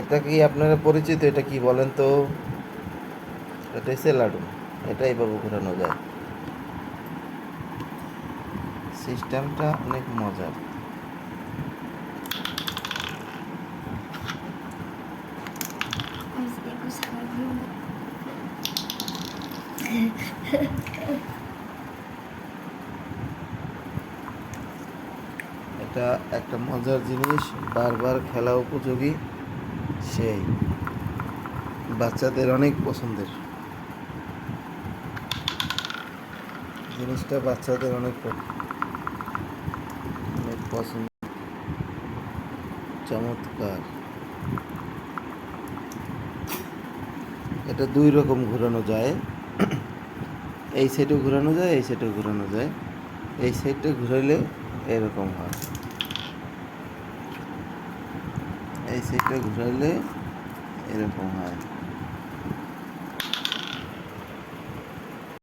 এটা কি আপনারা পরিচিত? এটা কি বলেন তো? এটা হচ্ছে লাডু। এটা এইভাবে ঘোরানো যায়। সিস্টেমটা অনেক মজার। এটা একটা মজার জিনিস, বারবার খেলা উপযোগী। সেই। বাচ্চাদের অনেক পছন্দের। জিনিসটা বাচ্চাদের অনেক অনেক পছন্দ। চমৎকার। এটা দুই রকম ঘোরানো যায়। এই সাইডে ঘোরানো যায়, এই সাইডে ঘোরানো যায়। এই সাইডটা ঘুরাইলে এরকম হয়। এই সাইডটা ঘুরাইলে এরকম হয়।